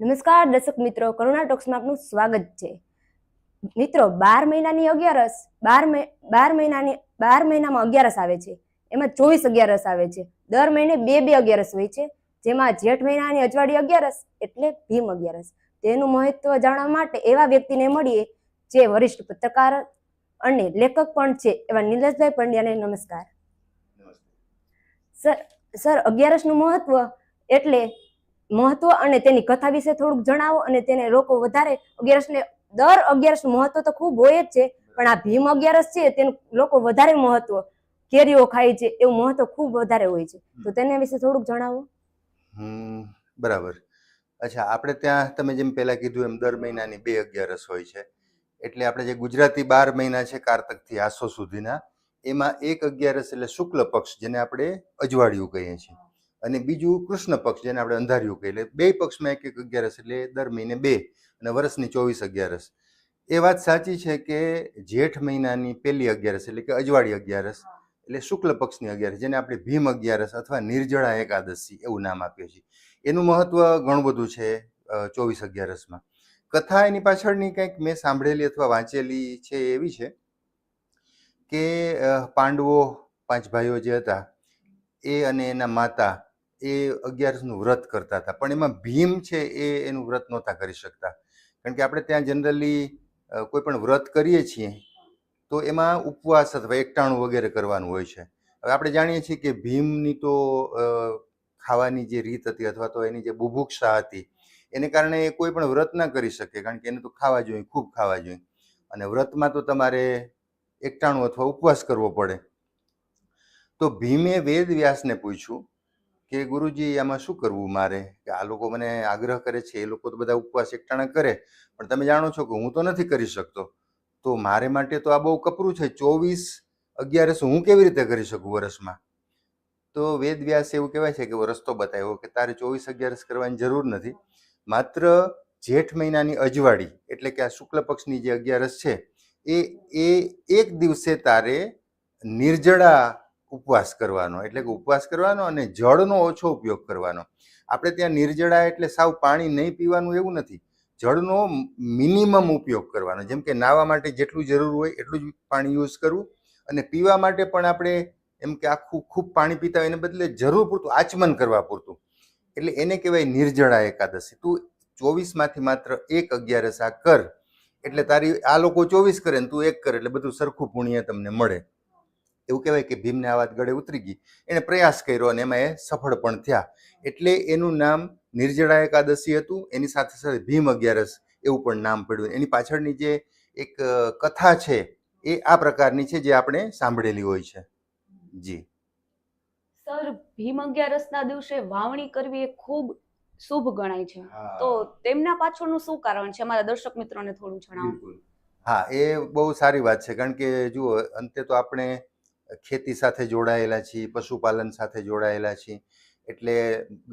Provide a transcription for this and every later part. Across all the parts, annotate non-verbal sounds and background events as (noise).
નમસ્કાર દર્શક મિત્રો કરુણા ટોક્સમાં આપનું સ્વાગત છે. મિત્રો બાર મહિનાની અગિયારસ બાર બાર મહિનાની બાર મહિનામાં અગિયારસ આવે છે. એમાં ચોવીસ અગિયારસ આવે છે. દર મહિને બે બે અગિયારસ હોય છે. જેમાં જેઠ મહિનાની અજવાળી અગિયારસ એટલે ભીમ અગિયારસ. તેનું મહત્વ જાણવા માટે એવા વ્યક્તિને મળીએ જે વરિષ્ઠ પત્રકાર અને લેખક પણ છે. એવા નીલજભાઈ પંડ્યાને નમસ્કાર. સર સર અગિયારસનું મહત્વ એટલે મહત્વ અને તેની કથા વિશે થોડુંક જણાવો અને તેને લોકો વધારે. અગિયારસને દર અગિયારસનું મહત્વ તો ખૂબ હોય જ છે, પણ આ ભીમ અગિયારસ છે તેનું લોકો વધારે મહત્વ. કેરીઓ ખાય છે એવું મહત્વ ખૂબ વધારે હોય છે. તો તેના વિશે થોડુંક જણાવો. બરાબર. અચ્છા, આપણે ત્યાં તમે જેમ પહેલા કીધું એમ દર મહિનાની બે અગિયારસ હોય છે. એટલે આપણે જે ગુજરાતી બાર મહિના છે કારતકથી આસો સુધીના, એમાં એક અગિયારસ એટલે શુક્લ પક્ષ જેને આપણે અજવાળિયું કહીએ છીએ. અને બીજું કૃષ્ણ પક્ષ જેને આપણે અંધારિયું કહીએ એટલે બે પક્ષમાં એક એક અગિયારસ એટલે દર મહિને બે અને વર્ષની ચોવીસ અગિયારસ. એ વાત સાચી છે કે જેઠ મહિનાની પહેલી અગિયારસ એટલે કે અજવાળી અગિયારસ એટલે શુક્લ પક્ષની અગિયારસ જેને આપણે ભીમ અગિયારસ અથવા નિર્જળા એકાદશી એવું નામ આપીએ છીએ. એનું મહત્વ ઘણું બધું છે ચોવીસ અગિયારસમાં. કથા એની પાછળની કંઈક મેં સાંભળેલી અથવા વાંચેલી છે એવી છે કે પાંડવો પાંચ ભાઈઓ જે હતા એ અને એના માતા એ અગિયારસનું વ્રત કરતા હતા. પણ એમાં ભીમ છે એ એનું વ્રત નહોતા કરી શકતા. કારણ કે આપણે ત્યાં જનરલી કોઈ પણ વ્રત કરીએ છીએ, તો એમાં ઉપવાસ અથવા એકટાણું વગેરે કરવાનું હોય છે. હવે આપણે જાણીએ છીએ કે ભીમની તો ખાવાની જે રીત હતી અથવા તો એની જે બુભુક્ષા હતી, એને કારણે એ કોઈ પણ વ્રત ના કરી શકે, કારણ કે એને તો ખાવા જોઈએ, ખૂબ ખાવા જોઈએ. અને વ્રતમાં તો તમારે એકટાણું અથવા ઉપવાસ કરવો પડે. તો ભીમે વેદ વ્યાસને પૂછ્યું કે ગુરુજી, આમાં શું કરવું મારે? કે આ લોકો મને આગ્રહ કરે છે, એ લોકો તો બધા ઉપવાસ એકટાણા કરે. પણ તમે જાણો છો કે હું તો નથી કરી શકતો. તો મારે માટે તો આ બહુ કપરું છે. ચોવીસ અગિયારસ હું કેવી રીતે કરી શકું વર્ષમાં તો વેદ વ્યાસ એવું કહેવાય છે કે રસ્તો બતાવ્યો કે તારે ચોવીસ અગિયારસ કરવાની જરૂર નથી. માત્ર જેઠ મહિનાની અજવાળી, એટલે કે આ શુક્લ પક્ષની જે અગિયારસ છે, એ એ એક દિવસે તારે નિર્જળા ઉપવાસ કરવાનો, એટલે કે ઉપવાસ કરવાનો અને જળનો ઓછો ઉપયોગ કરવાનો. આપણે ત્યાં નિર્જળા એટલે સાવ પાણી નહીં પીવાનું એવું નથી. જળનો મિનિમમ ઉપયોગ કરવાનો. જેમ કે નાહવા માટે જેટલું જરૂર હોય એટલું જ પાણી યુઝ કરવું અને પીવા માટે પણ આપણે એમ કે આખું ખૂબ પાણી પીતા હોય એને બદલે જરૂર પૂરતું આચમન કરવા પૂરતું. એટલે એને કહેવાય નિર્જળા એકાદશી. તું ચોવીસમાંથી માત્ર એક અગિયારસ આ કર. એટલે તારી, આ લોકો ચોવીસ કરે ને તું એક કર. એટલે બધું સરખું પુણ્ય તમને મળે. એવું કહેવાય કે ભીમને આ વાત ગળે ઉતરી ગઈ. એણે પ્રયાસ કર્યો અને એમાં એ સફળ પણ થયા. એટલે એનું નામ નિર્જળા એકાદશી હતું. એની સાથે સાથે ભીમ અગિયારસ એવું પણ નામ પડ્યું. એની પાછળની જે એક કથા છે એ આ પ્રકારની છે જે આપણે સાંભળેલી હોય છે. જી. સર ભીમ અગિયારસના દિવસે વાવણી કરવી એ ખૂબ શુભ ગણાય છે. તો તેમના પાછળનું શું કારણ છે? અમારા દર્શક મિત્રોને થોડું જણાવો. હા એ બહુ સારી વાત છે. કારણ કે જુઓ અંતે તો આપણે ખેતી સાથે જોડાયેલા છીએ, પશુપાલન સાથે જોડાયેલા છીએ, એટલે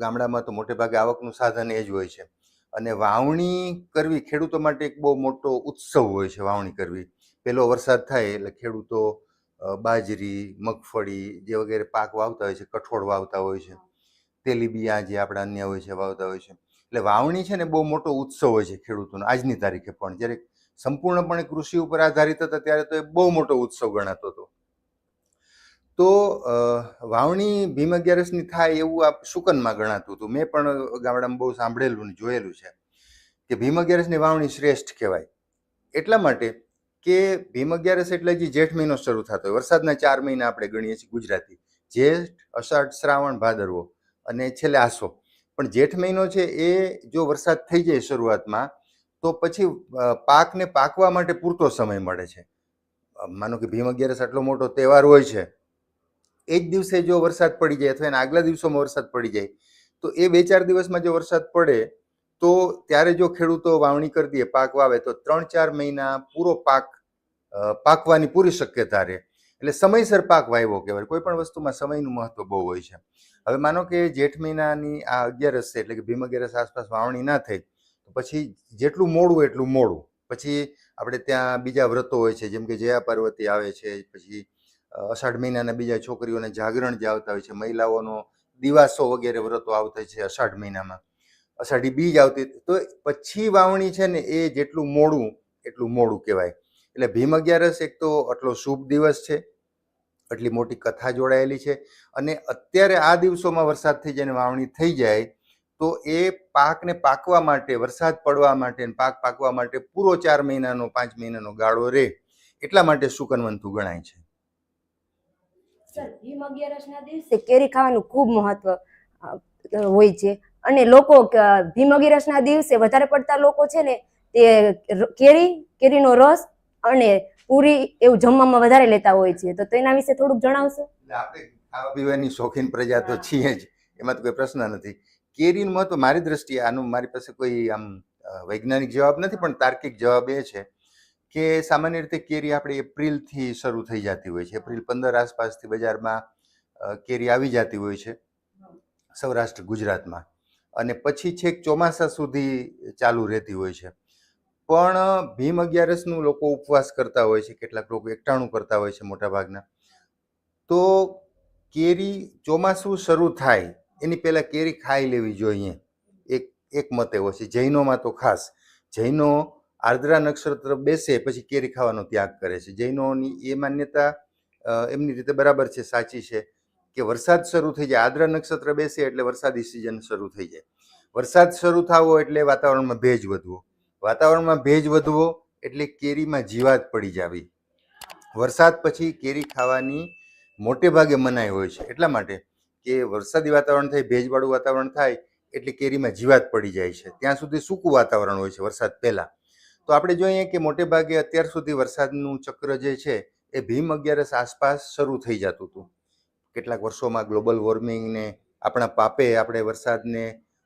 ગામડામાં તો મોટે ભાગે આવકનું સાધન એ જ હોય છે. અને વાવણી કરવી ખેડૂતો માટે એક બહુ મોટો ઉત્સવ હોય છે, વાવણી કરવી. પહેલો વરસાદ થાય એટલે ખેડૂતો બાજરી, મગફળી જે વગેરે પાક વાવતા હોય છે, કઠોળ વાવતા હોય છે તેલીબિયા જે આપણા અન્ય હોય છે, વાવતા હોય છે. એટલે વાવણી છે ને બહુ મોટો ઉત્સવ હોય છે ખેડૂતોનો, આજની તારીખે પણ. જ્યારે સંપૂર્ણપણે કૃષિ ઉપર આધારિત હતા ત્યારે તો એ બહુ મોટો ઉત્સવ ગણાતો હતો. તો વાવણી ભીમ અગિયારસની થાય એવું આ શુકનમાં ગણાતું હતું. મેં પણ ગામડામાં બહુ સાંભળેલું ને જોયેલું છે કે ભીમ અગિયારસની વાવણી શ્રેષ્ઠ કહેવાય. એટલા માટે કે ભીમ અગિયારસ એટલે જે જેઠ મહિનો શરૂ થતો હોય. વરસાદના ચાર મહિના આપણે ગણીએ છીએ ગુજરાતી. જેઠ, અષાઢ, શ્રાવણ, ભાદરવો અને છેલ્લે આસો. પણ જેઠ મહિનો છે એ જો વરસાદ થઈ જાય શરૂઆતમાં, તો પછી પાકને પાકવા માટે પૂરતો સમય મળે છે. માનો કે ભીમ અગિયારસ આટલો મોટો તહેવાર હોય છે એ જ દિવસે જો વરસાદ પડી જાય અથવા એના આગલા દિવસોમાં વરસાદ પડી જાય, તો એ બે ચાર દિવસમાં જો વરસાદ પડે, તો ત્યારે જો ખેડૂતો વાવણી કરી દે, પાક વાવે, તો ત્રણ ચાર મહિના પૂરો પાક પાકવાની પૂરી શક્યતા રહે. એટલે સમયસર પાક વાવ્યો કહેવાય. કોઈ પણ વસ્તુમાં સમયનું મહત્વ બહુ હોય છે. હવે માનો કે જેઠ મહિનાની આ અગિયારસ છે, એટલે કે ભીમ અગિયારસ આસપાસ વાવણી ના થઈ, તો પછી જેટલું મોડું એટલું મોડું. પછી આપણે ત્યાં બીજા વ્રતો હોય છે, જેમ કે જયા પાર્વતી આવે છે, પછી અષાઢ મહિનાના બીજા છોકરીઓને જાગરણ જે આવતા હોય છે, મહિલાઓનો દિવાસો વગેરે વ્રતો આવતા છે અષાઢ મહિનામાં. અષાઢી બીજ આવતી, તો પછી વાવણી છે ને એ જેટલું મોડું, એટલું મોડું કહેવાય. એટલે ભીમ અગિયારસ એક તો આટલો શુભ દિવસ છે, આટલી મોટી કથા જોડાયેલી છે અને અત્યારે આ દિવસોમાં વરસાદ થઈ જાય વાવણી થઈ જાય, તો એ પાકને પાકવા માટે, વરસાદ પડવા માટે પાક પાકવા માટે પૂરો ચાર મહિનાનો, પાંચ મહિનાનો ગાળો રહે એટલા માટે સુકનવંતુ ગણાય છે. ભીમ અગિયારસના દિવસે કેરી ખાવાનું ખૂબ મહત્વ હોય છે. અને લોકો ભીમ અગિયારસના દિવસે વધારે પડતા લોકો છે ને તે કેરી કેરીનો રસ અને પૂરી એવું જમવામાં વધારે લેતા હોય છે. તો તેના વિશે થોડુંક જણાવશો? આપણે ખાવા પીવાની શોખીન પ્રજા તો છીએ જ. એમાં તો કોઈ પ્રશ્ન નથી. કેરીનું મહત્વ મારી દ્રષ્ટિએ આનું મારી પાસે કોઈ આમ વૈજ્ઞાનિક જવાબ નથી પણ તાર્કિક જવાબ એ છે કે સામાન્ય રીતે કેરી આપણે એપ્રિલથી શરૂ થઈ જતી હોય છે. એપ્રિલ પંદર આસપાસથી બજારમાં કેરી આવી જતી હોય છે સૌરાષ્ટ્ર, ગુજરાતમાં. અને પછી છેક ચોમાસા સુધી ચાલુ રહેતી હોય છે. પણ, ભીમ અગિયારસનું લોકો ઉપવાસ કરતા હોય છે, કેટલાક લોકો એકટાણું કરતા હોય છે મોટાભાગના. તો કેરી ચોમાસું શરૂ થાય, એની પહેલાં કેરી ખાઈ લેવી જોઈએ. એક એક મત એવો છે, જૈનોમાં તો ખાસ. જૈનો આર્દ્રા નક્ષત્ર બેસે પછી કેરી ખાવાનો ત્યાગ કરે છે. જૈનોની એ માન્યતા એમની રીતે બરાબર છે, સાચી છે કે વરસાદ શરૂ થઈ જાય. આર્દ્રા નક્ષત્ર બેસે એટલે વરસાદી સિઝન શરૂ થઈ જાય. વરસાદ શરૂ થવો એટલે વાતાવરણમાં ભેજ વધવો. વાતાવરણમાં ભેજ વધવો એટલે કેરીમાં જીવાત પડી જાવી. વરસાદ પછી કેરી ખાવાની મોટે ભાગે મનાઈ હોય છે. એટલા માટે કે વરસાદી વાતાવરણ થાય, ભેજવાળું વાતાવરણ થાય એટલે કેરીમાં જીવાત પડી જાય છે. ત્યાં સુધી સૂકું વાતાવરણ હોય છે વરસાદ પહેલાં. તો આપણે જોઈએ કે મોટે ભાગે અત્યાર સુધી વરસાદનું ચક્ર જે છે એ ભીમ અગિયારસ આસપાસ શરૂ થઈ જતું હતું. કેટલાક વર્ષોમાં ગ્લોબલ વોર્મિંગને આપણા પાપે આપણે વરસાદને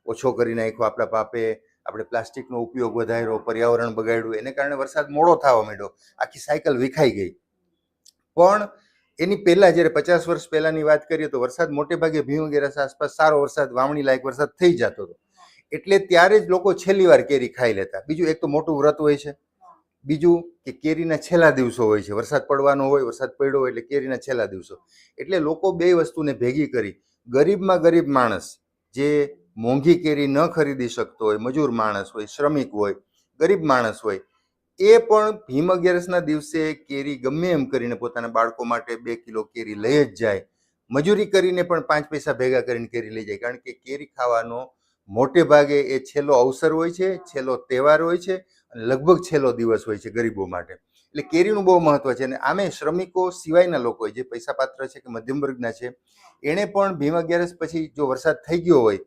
ઓછો કરી નાખ્યો, આપણા પાપે આપણે પ્લાસ્ટિકનો ઉપયોગ વધાર્યો, પર્યાવરણ બગાડ્યું, એને કારણે વરસાદ મોડો થવા માંડ્યો, આખી સાયકલ વિખાઈ ગઈ. પણ એની પહેલાં જ્યારે પચાસ વર્ષ પહેલાની વાત કરીએ તો વરસાદ મોટે ભાગે ભીમ અગિયારસ આસપાસ સારો વરસાદ, વાવણી લાયક વરસાદ થઈ જતો હતો. એટલે ત્યારે જ લોકો છેલ્લી વાર કેરી ખાઈ લેતા. બીજું એક તો મોટું વ્રત હોય છે. બીજું કે કેરીના છેલ્લા દિવસો હોય છે. વરસાદ પડવાનો હોય, વરસાદ પડ્યો હોય એટલે કેરીના છેલ્લા દિવસો. એટલે લોકો બે વસ્તુને ભેગી કરી. ગરીબમાં ગરીબ માણસ જે મોંઘી કેરી ન ખરીદી શકતો હોય, મજૂર માણસ હોય, શ્રમિક હોય, ગરીબ માણસ હોય, એ પણ ભીમ અગિયારસના દિવસે કેરી ગમે એમ કરીને પોતાના બાળકો માટે બે કિલો કેરી લઈ જ જાય. મજૂરી કરીને પણ પાંચ પૈસા ભેગા કરીને કેરી લઈ જાય. કારણ કે કેરી ખાવાનો મોટે ભાગે એ છેલ્લો અવસર હોય છે, છેલ્લો તહેવાર હોય છે, અને લગભગ છેલ્લો દિવસ હોય છે ગરીબો માટે. એટલે કેરીનું બહુ મહત્વ છે અને આમે શ્રમિકો સિવાયના લોકો જે પૈસા પાત્ર છે કે મધ્યમ વર્ગના છે, એણે પણ ભીમ અગિયારસ પછી જો વરસાદ થઈ ગયો હોય,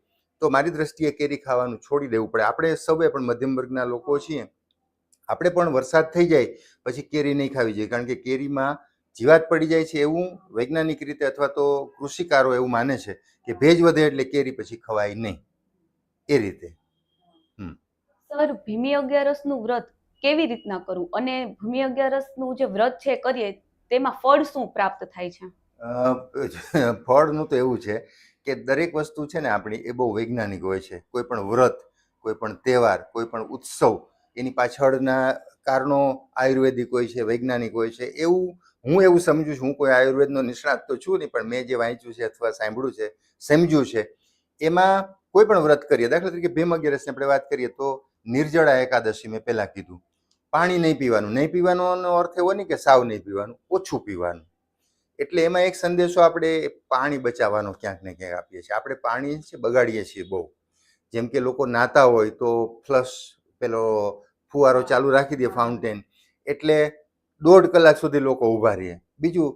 તો મારી દ્રષ્ટિએ કેરી ખાવાનું છોડી દેવું પડે. આપણે સૌએ પણ મધ્યમ વર્ગના લોકો છીએ. આપણે પણ વરસાદ થઈ જાય, પછી કેરી નહીં ખાવી જોઈએ. કારણ કે કેરીમાં જીવાત પડી જાય છે એવું વૈજ્ઞાનિક રીતે અથવા તો કૃષિકારો એવું માને છે કે ભેજ વધે એટલે કેરી પછી ખવાય નહીં. એ રીતે. સર ભીમી અગિયારસનું વ્રત કેવી રીતના કરવું? અને ભૂમિ અગિયારસનું જે વ્રત છે કરીએ તેમાં ફળ શું પ્રાપ્ત થાય છે? (laughs) ફળનું તો એવું છે કે દરેક વસ્તુ છે ને આપણી એ બહુ વૈજ્ઞાનિક હોય છે. કોઈ પણ વ્રત કોઈ પણ તહેવાર કોઈ પણ ઉત્સવ એની પાછળના કારણો આયુર્વેદિક હોય છે વૈજ્ઞાનિક હોય છે એવું હું એવું સમજુ છું. હું કોઈ આયુર્વેદનો નિષ્ણાત તો છું નહીં પણ મેં જે વાંચ્યું છે અથવા સાંભળ્યું છે સમજ્યું છે એમાં કોઈ પણ વ્રત કરીએ, દાખલા તરીકે ભીમ અગિયારસની આપણે વાત કરીએ તો નિર્જળા એકાદશી મેં પહેલાં કીધું. પાણી નહીં પીવાનું, નહીં પીવાનો અર્થ એવો નહીં કે સાવ નહીં પીવાનું, ઓછું પીવાનું. એટલે એમાં એક સંદેશો આપણે પાણી બચાવવાનો ક્યાંક ને ક્યાંક આપીએ છીએ. આપણે પાણી છે બગાડીએ છીએ બહુ. જેમ કે લોકો નાતા હોય તો ફ્લશ પેલો ફુવારો ચાલુ રાખી દે ફાઉન્ટેન. એટલે દોઢ કલાક સુધી લોકો ઊભા રહીએ બીજું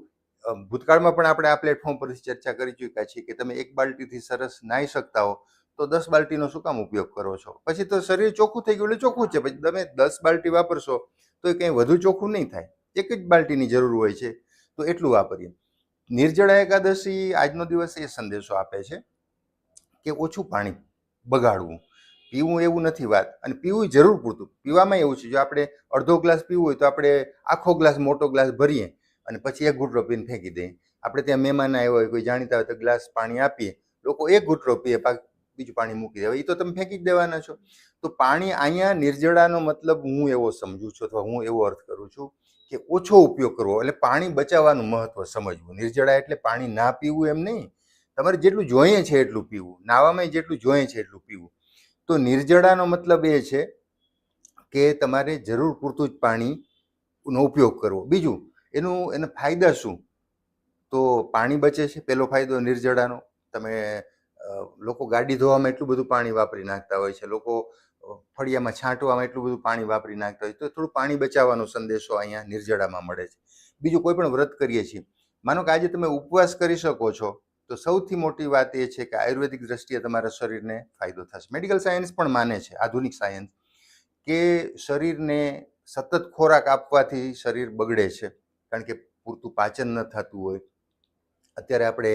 ભૂતકાળમાં પણ આપણે આ પ્લેટફોર્મ પરથી ચર્ચા કરી ચૂક્યા છીએ કે તમે એક બાલ્ટીથી સરસ નાહી શકતા હો, તો દસ બાલ્ટીનો શું કામ ઉપયોગ કરો છો? પછી તો શરીર ચોખ્ખું થઈ ગયું એટલે ચોખ્ખું છે. પછી તમે દસ બાલ્ટી વાપરશો, તો એ કંઈ વધુ ચોખ્ખું નહીં થાય. એક જ બાલ્ટીની જરૂર હોય છે. તો એટલું વાપરીએ. નિર્જળા એકાદશી આજનો દિવસ એ સંદેશો આપે છે કે ઓછું પાણી બગાડવું. પીવું એવું નથી વાત. અને પીવું જરૂર પૂરતું. પીવામાં એવું છે, જો આપણે અડધો ગ્લાસ પીવું હોય તો આપણે આખો ગ્લાસ, મોટો ગ્લાસ ભરીએ અને પછી એક ઘૂંટરો પીને ફેંકી દઈએ. આપણે ત્યાં મહેમાન આવ્યા હોય, કોઈ જાણીતા હોય તો ગ્લાસ પાણી આપીએ. લોકો એક ઘૂંટરો પીએ બીજું પાણી મૂકી દેવાય એ તો તમે ફેંકી જ દેવાના છો. તો પાણી અહીંયા નિર્જળાનો મતલબ હું એવો સમજુ છું અથવા હું એવો અર્થ કરું છું કે ઓછો ઉપયોગ કરવો. એટલે પાણી બચાવવાનું મહત્વ સમજવું. નિર્જળા એટલે પાણી ના પીવું એમ નહીં. તમારે જેટલું જોઈએ છે એટલું પીવું. નાવામાં જેટલું જોઈએ છે એટલું પીવું. તો નિર્જળાનો મતલબ એ છે કે તમારે જરૂર પૂરતું જ પાણીનો ઉપયોગ કરવો. બીજું એનું એના ફાયદા શું? તો પાણી બચે છે પહેલો ફાયદો નિર્જળાનો. તમે લોકો ગાડી ધોવામાં એટલું બધું પાણી વાપરી નાખતા હોય છે. લોકો ફળિયામાં છાંટવામાં એટલું બધું પાણી વાપરી નાખતા હોય તો થોડું પાણી બચાવવાનો સંદેશો અહીંયા નિર્જળામાં મળે છે. બીજું કોઈ પણ વ્રત કરીએ છીએ. માનો કે આજે તમે ઉપવાસ કરી શકો છો, તો સૌથી મોટી વાત એ છે કે આયુર્વેદિક દ્રષ્ટિએ તમારા શરીરને ફાયદો થશે. મેડિકલ સાયન્સ પણ માને છે, આધુનિક સાયન્સ, કે શરીરને સતત ખોરાક આપવાથી શરીર બગડે છે. કારણ કે પૂરતું પાચન ન થતું હોય. અત્યારે આપણે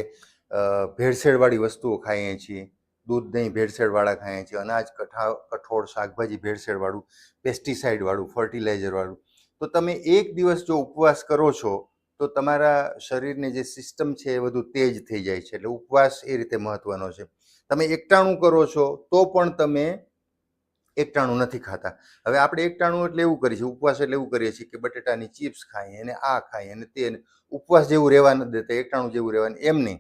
ભેળસેળવાળી વસ્તુઓ ખાઈએ છીએ. દૂધ દહીં ભેળસેળવાળા ખાઈએ છીએ. અનાજ, કઠા, કઠોળ, શાકભાજી ભેળસેળવાળું પેસ્ટિસાઇડવાળું ફર્ટિલાઇઝરવાળું તો તમે એક દિવસ જો ઉપવાસ કરો છો, તો તમારા શરીરની જે સિસ્ટમ છે એ બધું તેજ થઈ જાય છે. એટલે ઉપવાસ એ રીતે મહત્વનો છે. તમે એકટાણું કરો છો, તો પણ તમે એકટાણું નથી ખાતા. હવે આપણે એકટાણું એટલે એવું કરીએ છીએ, ઉપવાસ એટલે એવું કરીએ છીએ કે બટેટાની ચિપ્સ ખાઈએ અને આ ખાઈએ અને તે ઉપવાસ જેવું રહેવા નથી દેતા, એકટાણું જેવું રહેવાનું, એમ નહીં.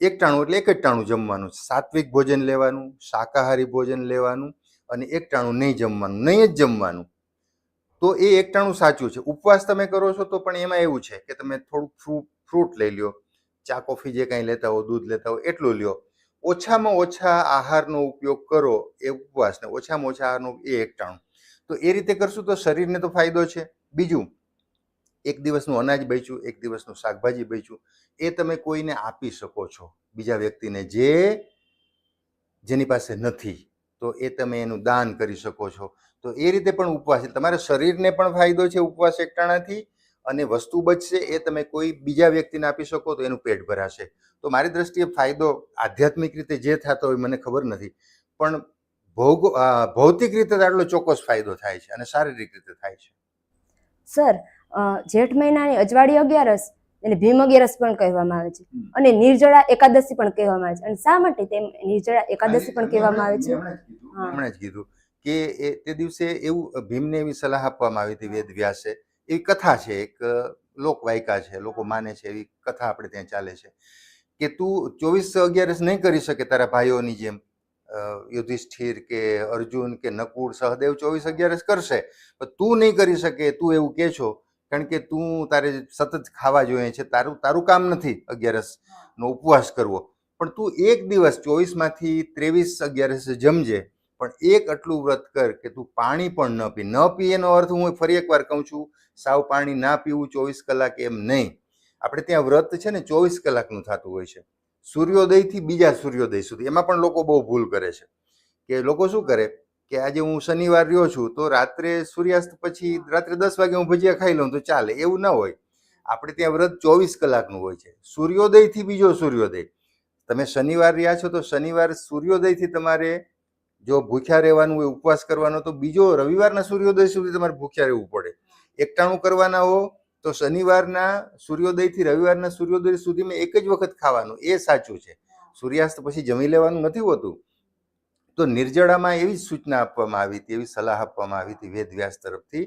એકટાણું એટલે એક જ ટાણું જમવાનું સાત્વિક ભોજન લેવાનું, શાકાહારી ભોજન લેવાનું અને એકટાણું નહીં જમવાનું, નહીં જ જમવાનું. તો એ એકટાણું સાચું છે. ઉપવાસ તમે કરો છો તો પણ એમાં એવું છે કે તમે થોડુંક ફ્રૂટ ફ્રૂટ લઈ લ્યો. ચા, કોફી જે કાંઈ લેતા હો, દૂધ લેતા હો, એટલું લ્યો. ઓછામાં ઓછા આહારનો ઉપયોગ કરો એ ઉપવાસને, ઓછામાં ઓછા આહારનો એ એકટાણું. તો એ રીતે કરશું તો શરીરને તો ફાયદો છે. બીજું, એક દિવસનું અનાજ બચ્યું, એક દિવસનું શાકભાજી બચ્યું, એ તમે કોઈને આપી શકો છો બીજા વ્યક્તિને જે જેની પાસે નથી, તો એ તમે એનું દાન કરી શકો છો. તો એ રીતે પણ ઉપવાસ, તમારા શરીરને પણ ફાયદો છે ઉપવાસ એકટાણાથી અને વસ્તુ બચશે એ તમે કોઈ બીજા વ્યક્તિને આપી શકો તો એનું પેટ ભરાશે. તો મારી દ્રષ્ટિએ ફાયદો આધ્યાત્મિક રીતે જે થતો હોય મને ખબર નથી પણ ભૌગ ભૌતિક રીતે આટલો ચોક્કસ ફાયદો થાય છે અને શારીરિક રીતે થાય છે. સર જેઠ મહિનાની અજવાળી અગિયારસ એને ભીમ અગિયારસ પણ કહેવામાં આવે છે અને નિર્જળા એકાદશી પણ કહેવામાં આવે છે. અને શા માટે તેમ નિર્જળા એકાદશી પણ કહેવામાં આવે છે? હમણાં જ કીધું કે એ તે દિવસે એવું ભીમને એવી સલાહ આપવામાં આવી હતી વેદ વ્યાસે એવી કથા છે એક લોકવાયકા છે લોકો માને છે એવી કથા આપણે ત્યાં ચાલે છે કે તું ચોવીસ અગિયારસ નહીં કરી શકે તારા ભાઈઓની જેમ યુધિષ્ઠિર કે અર્જુન કે નકુળ સહદેવ ચોવીસ અગિયારસ કરશે. પણ તું નહીં કરી શકે તું એવું કે છો કારણ કે તું તારે સતત ખાવા જોઈએ છે તારું તારું કામ નથી અગિયારસ નો ઉપવાસ કરવો. પણ તું એક દિવસ ચોવીસમાંથી ત્રેવીસ અગિયારસ જમજે પણ એક આટલું વ્રત કર કે તું પાણી પણ ન પી. ન પી એનો અર્થ હું ફરી એકવાર કહું છું, સાવ પાણી ના પીવું ચોવીસ કલાક એમ નહીં. આપણે ત્યાં વ્રત છે ને ચોવીસ કલાકનું થતું હોય છે. સૂર્યોદયથી બીજા સૂર્યોદય સુધી. એમાં પણ લોકો બહુ ભૂલ કરે છે. કે લોકો શું કરે? કે આજે હું શનિવાર રહ્યો છું તો રાત્રે સૂર્યાસ્ત પછી રાત્રે દસ વાગે હું ભજીયા ખાઈ લઉં તો ચાલે. એવું ન હોય. આપણે ત્યાં વ્રત ચોવીસ કલાકનું હોય છે. સૂર્યોદયથી બીજો સૂર્યોદય. તમે શનિવાર રહ્યા છો તો શનિવાર સૂર્યોદયથી તમારે જો ભૂખ્યા રહેવાનું હોય, ઉપવાસ કરવાનો તો બીજો રવિવારના સૂર્યોદય સુધી તમારે ભૂખ્યા રહેવું પડે. એકટાણું કરવાના હો, તો શનિવારના સૂર્યોદયથી રવિવારના સૂર્યોદય સુધીમાં એક જ વખત ખાવાનું, એ સાચું છે. સૂર્યાસ્ત પછી જમી લેવાનું નથી હોતું. તો નિર્જળામાં એવી સૂચના આપવામાં આવી હતી, એવી સલાહ આપવામાં આવી હતી વેદ વ્યાસ તરફથી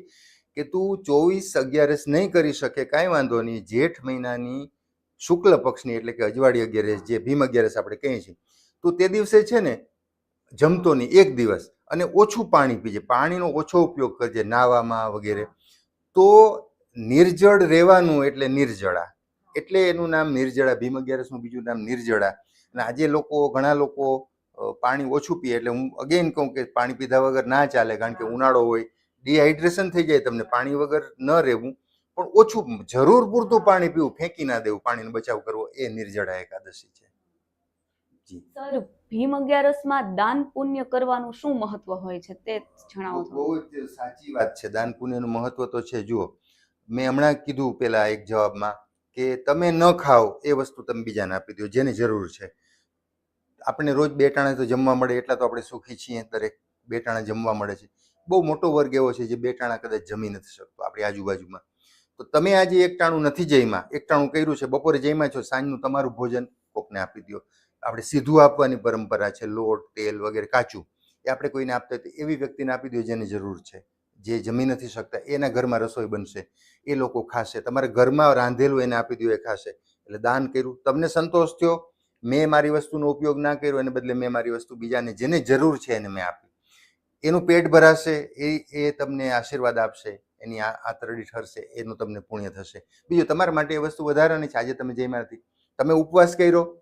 કે તું ચોવીસ અગિયારસ નહીં કરી શકે, કાંઈ વાંધો નહીં. જેઠ મહિનાની શુક્લ પક્ષની, એટલે કે અજવાળી અગિયારસ, જે ભીમ અગિયારસ આપણે કહીએ છીએ, તો તે દિવસે છે ને જમતો નહીં, એક દિવસ. અને ઓછું પાણી પીજે. પાણીનો ઓછો ઉપયોગ કરજે, નાવામાં વગેરે. તો નિર્જળ રહેવાનું એટલે નિર્જળા. એટલે એનું નામ નિર્જળા. ભીમ અગિયારસનું બીજું નામ નિર્જળા. અને આજે લોકો, ઘણા લોકો પાણી ઓછું પીએ. એટલે હું અગેન કહું કે પાણી પીધા વગર ના ચાલે, કારણ કે ઉનાળો હોય. ડિહાઇડ્રેશન થઈ જાય તમને. પાણી વગર ન રહેવું. પણ ઓછું, જરૂર પૂરતું પાણી પીવું. ફેંકી ના દેવું. પાણીનો બચાવ કરવો. એ નિર્જળા એકાદશી છે. સર ભીમ અગિયારસમાં દાન પુણ્ય કરવાનું શું મહત્વ હોય છે તે જણાવો બહુ જ સાચી વાત છે. દાન પુણ્યનું મહત્વ તો છે જુઓ. મેં હમણાં કીધું પેલા એક જવાબમાં કે તમે ન ખાઓ એ વસ્તુ તમે બીજાને આપી દો જેની જરૂર છે. આપણને રોજ બે ટાણા તો જમવા મળે એટલા તો આપણે સુખી છીએ દરેક. બે ટાણા જમવા મળે છે. બહુ મોટો વર્ગ એવો છે જે બે ટાણા કદાચ જમી નથી શકતો આપણી આજુબાજુમાં. તો તમે આજે એક ટાણું નથી જઈમાં એક ટાણું કર્યું છે બપોરે જઈમાં છો સાંજનું તમારું ભોજન કોકને આપી દો આપણે સીધું આપવાની પરંપરા છે, લોટ, તેલ વગેરે, કાચું, એ આપણે કોઈને આપતા હોય એવી વ્યક્તિને આપી દો જેની જરૂર છે. જે જમી નથી શકતા, એના ઘરમાં રસોઈ બનશે, એ લોકો ખાશે. તમારા ઘરમાં રાંધેલું એને આપી દો એ ખાશે. એટલે દાન કર્યું. તમને સંતોષ થયો? મેં મારી વસ્તુનો ઉપયોગ ના કર્યો, એને બદલે મેં મારી વસ્તુ બીજાને જેને જરૂર છે એને મેં આપી. એનું પેટ ભરાશે, એ એ તમને આશીર્વાદ આપશે, એની આ આતરડી ઠરશે, એનું તમને પુણ્ય થશે. બીજું, તમારા માટે એ વસ્તુ વધારાની છે. આજે તમે જેમાંથી તમે ઉપવાસ કર્યો?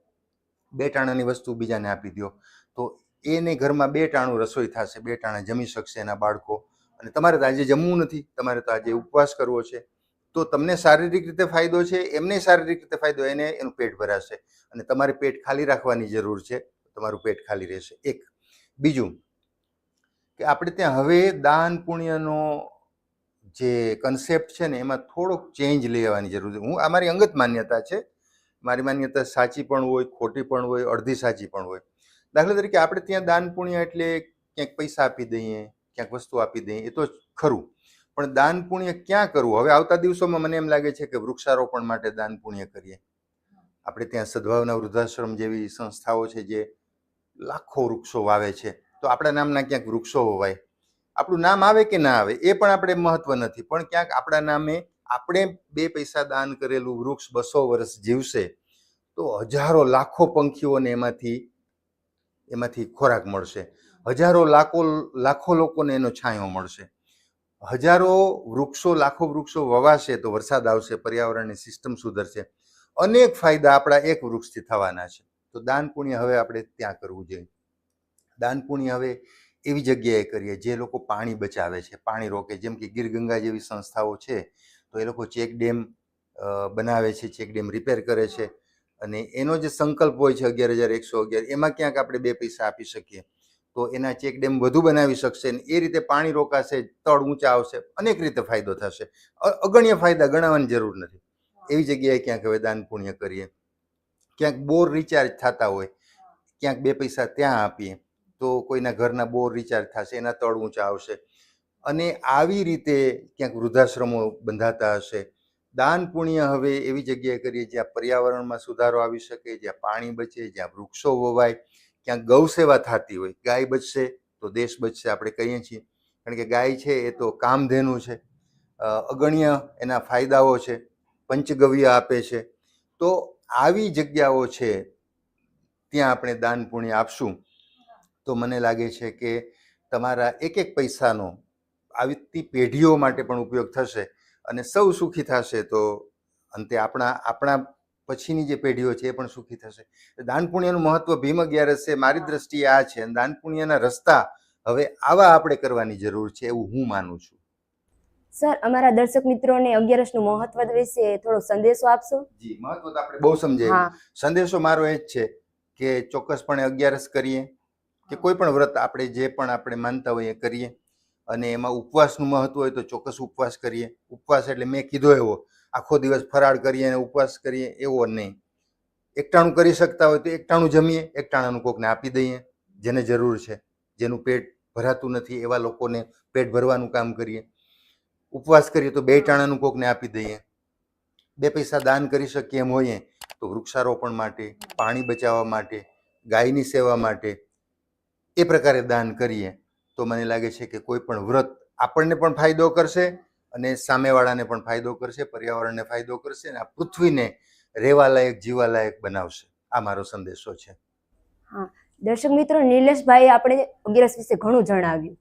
બે ટાણાની વસ્તુ બીજાને આપી દો તો એને ઘરમાં બે ટાણું રસોઈ થશે, બે ટાણા જમી શકશે એના બાળકો. અને તમારે તો આજે જમવું નથી, તમારે તો આજે ઉપવાસ કરવો છે. તો તમને શારીરિક રીતે ફાયદો છે, એમને શારીરિક રીતે ફાયદો, એને એનું પેટ ભરાશે. અને તમારે પેટ ખાલી રાખવાની જરૂર છે, તમારું પેટ ખાલી રહેશે. એક. બીજું, કે આપણે ત્યાં હવે દાન પુણ્યનો જે કન્સેપ્ટ છે ને, એમાં થોડોક ચેન્જ લેવાની જરૂર છે. હું, આ મારી અંગત માન્યતા છે. મારી માન્યતા સાચી પણ હોય, ખોટી પણ હોય, અડધી સાચી પણ હોય. દાખલા તરીકે આપણે ત્યાં દાન પુણ્ય એટલે ક્યાંક પૈસા આપી દઈએ, ક્યાંક વસ્તુ આપી દઈએ, એ તો ખરું. પણ દાન પુણ્ય ક્યાં કરવું? હવે આવતા દિવસોમાં મને એમ લાગે છે કે વૃક્ષારોપણ માટે દાન પુણ્ય કરીએ. આપણે ત્યાં સદભાવના વૃદ્ધાશ્રમ જેવી સંસ્થાઓ છે જે લાખો વૃક્ષો વાવે છે. તો આપણા નામના ક્યાંક વૃક્ષો વવાય આપણું નામ આવે કે ના આવે એ પણ આપણે મહત્વ નથી. પણ ક્યાંક આપણા નામે આપણે બે પૈસા દાન કરેલું વૃક્ષ બસો વર્ષ જીવશે, તો હજારો લાખો પંખીઓને એમાંથી એમાંથી ખોરાક મળશે. હજારો લાખો લાખો લોકોને એનો છાંયો મળશે. હજારો વૃક્ષો, લાખો વૃક્ષો વવાશે તો વરસાદ આવશે, પર્યાવરણની સિસ્ટમ સુધરશે. અનેક ફાયદા આપણા એક વૃક્ષથી થવાના છે. તો દાન પુણ્ય હવે આપણે ત્યાં કરવું જોઈએ. દાન પુણ્ય હવે એવી જગ્યાએ કરીએ જે લોકો પાણી બચાવે છે. પાણી રોકે, જેમ કે ગીર ગંગા જેવી સંસ્થાઓ છે તો એ લોકો ચેક ડેમ બનાવે છે, ચેક ડેમ રિપેર કરે છે. અને એનો જે સંકલ્પ હોય છે અગિયાર હજાર એકસો અગિયાર, એમાં ક્યાંક આપણે બે પૈસા આપી શકીએ. તો એના ચેક ડેમ વધુ બનાવી શકશે ને એ રીતે પાણી રોકાશે, તળ ઊંચા આવશે, અનેક રીતે ફાયદો થશે. અગણ્ય ફાયદા ગણાવવાની જરૂર નથી. એવી જગ્યાએ ક્યાંક હવે દાન પુણ્ય કરીએ. ક્યાંક બોર રિચાર્જ થતા હોય, ક્યાંક બે પૈસા ત્યાં આપીએ. તો કોઈના ઘરના બોર રિચાર્જ થશે, એના તળ ઊંચા આવશે. અને આવી રીતે ક્યાંક વૃદ્ધાશ્રમો બંધાતા હશે. દાન પુણ્ય હવે એવી જગ્યાએ કરીએ જ્યાં પર્યાવરણમાં સુધારો આવી શકે, જ્યાં પાણી બચે, જ્યાં વૃક્ષો વવાય, ક્યાંક ગૌ સેવા થતી હોય. ગાય બચશે તો દેશ બચશે આપણે કહીએ છીએ. કારણ કે ગાય છે એ તો કામધેનુ છે. અગણ્ય એના ફાયદાઓ છે. પંચગવ્ય આપે છે. તો આવી જગ્યાઓ છે ત્યાં આપણે દાન પુણ્ય આપશું. તો મને લાગે છે કે તમારા એક એક પૈસાનો આવતી પેઢીઓ માટે પણ ઉપયોગ થશે અને સૌ સુખી થશે તો અંતે આપણા આપણા પછીની જે પેઢીઓ છે એ પણ સુખી થશે. દાન પુણ્યનું મહત્વ ભીમ અગિયારસે મારી દ્રષ્ટિએ આ છે અને દાન પુણ્યના રસ્તા હવે આવા આપણે કરવાની જરૂર છે એવું હું માનું છું. સર અમારા દર્શક મિત્રોને અગિયારસનું મહત્વ વિશે થોડો સંદેશો આપશો? જી મહત્વ તો આપણે બહુ સમજાય. સંદેશો મારો એ જ છે કે ચોક્કસપણે અગિયારસ કરીએ કે કોઈ પણ વ્રત આપણે જે પણ આપણે માનતા હોઈએ એ કરીએ. અને એમાં ઉપવાસનું મહત્વ હોય તો ચોક્કસ ઉપવાસ કરીએ. ઉપવાસ એટલે મેં કીધો એવો, આખો દિવસ ફરાળ કરીએ અને ઉપવાસ કરીએ એવો નહીં. એકટાણું કરી શકતા હોય તો એકટાણું જમીએ, એકટાણાનું કોકને આપી દઈએ, જેને જરૂર છે, જેનું પેટ ભરાતું નથી એવા લોકોને પેટ ભરવાનું કામ કરીએ. ઉપવાસ કરીએ તો બે ટાણાનું કોકને આપી દઈએ. બે પૈસા દાન કરી શકીએ એમ હોઈએ તો વૃક્ષારોપણ માટે, પાણી બચાવવા માટે, ગાયની સેવા માટે એ પ્રકારે દાન કરીએ. તો મને લાગે છે કે કોઈ પણ વ્રત આપણને પણ ફાયદો કરશે અને સામેવાળાને પણ ફાયદો કરશે, પર્યાવરણને ફાયદો કરશે અને આ પૃથ્વીને રહેવાલાયક, જીવાલાયક બનાવશે. આ મારો સંદેશો છે. દર્શક મિત્રો નિલેશભાઈ આપણે અગિયારસ વિશે ઘણું જણાવ્યું.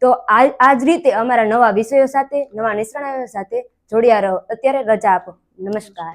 તો આ જ રીતે અમારા નવા વિષયો સાથે, નવા નિષ્ણાયો સાથે જોડ્યા રહો. અત્યારે રજા આપો. નમસ્કાર.